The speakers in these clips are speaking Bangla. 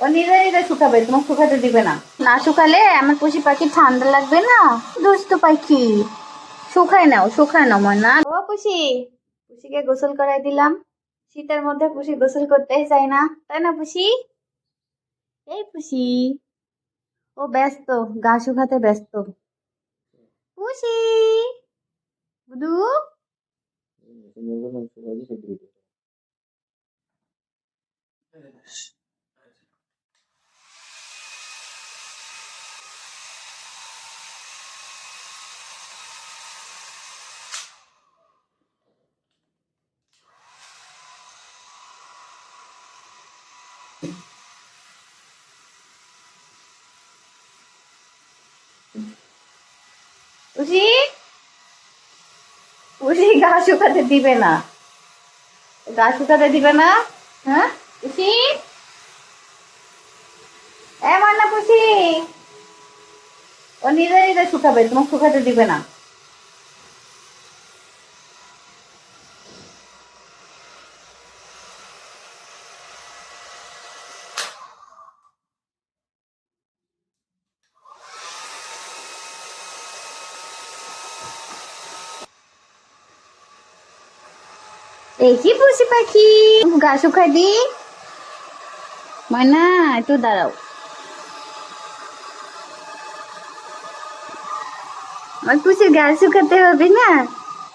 ও নিজে নিজে শুকাবে তোমার শুকাতে দিবে না। না শুকালে আমার পুষি পাখি ঠান্ডা লাগবে না দুষ্ট পাখি। শুকায় নাও শুকায় নাও ময়না। ও পুষি পুষিকে গোসল করাই দিলাম। শীতের মধ্যে পুষি গোসল করতেই চায় না তাই না পুষি? এই পুষি ও ব্যস্ত গা শুকাতে ব্যস্ত। পুষি বুদু। পুষি পুষি গা শুকাতে দিবে না। গা শুকাতে দিবে না? হ্যাঁ? পুষি? এ মান্না পুষি। ও নিজে নিজে শুকাবে, তোমাকে শুকাতে দিবে না। কি পুষি পাখি? গা শুকাই দি। ময়না একটু দাঁড়াও। আমার গা শুকাতে হবে না।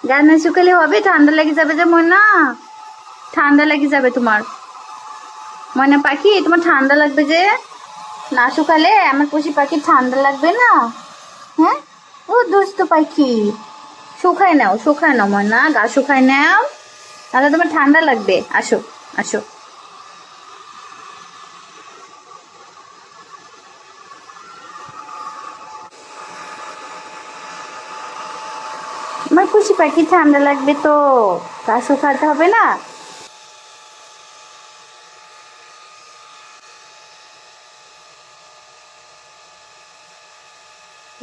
গা না শুকালে হবে ঠান্ডা লেগে যাবে যে ময়না ঠান্ডা লেগে যাবে তোমার ময়না পাখি তোমার ঠান্ডা লাগবে যে। না শুকালে আমার পুষি পাখি ঠান্ডা লাগবে না। হ্যাঁ ও, দুষ্ট পাখি। শুকায় নাও শুকায় নাও ময়না গা শুকায় নাও। তাহলে তোমার ঠান্ডা লাগবে। আসো আসো। আমার খুশি পাখি ঠান্ডা লাগবে তো, তা শুকাতে হবে না।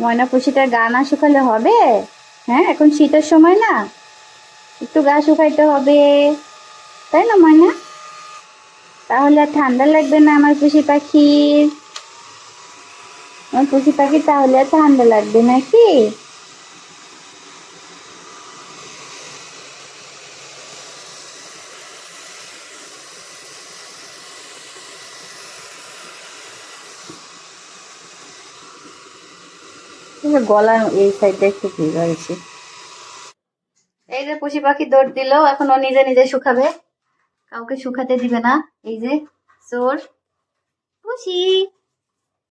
ময়না পুষিটার গা না শুকালে হবে? হ্যাঁ এখন শীতের সময় না? একটু গা শুকাইতে হবে। তাই না, ময়না? তাহলে আর ঠান্ডা লাগবে না আমার পুষি পাখির আমার পুষি পাখির তাহলে আর ঠান্ডা লাগবে নাকি? গলা এই সাইডটা একটু ভিজা হয়েছে। এই যে পুষি পাখি দৌড় দিল, এখন ও নিজে নিজে শুকাবে। কাউকে শুকাতে দিবে না। এই যে চোর। পুষি!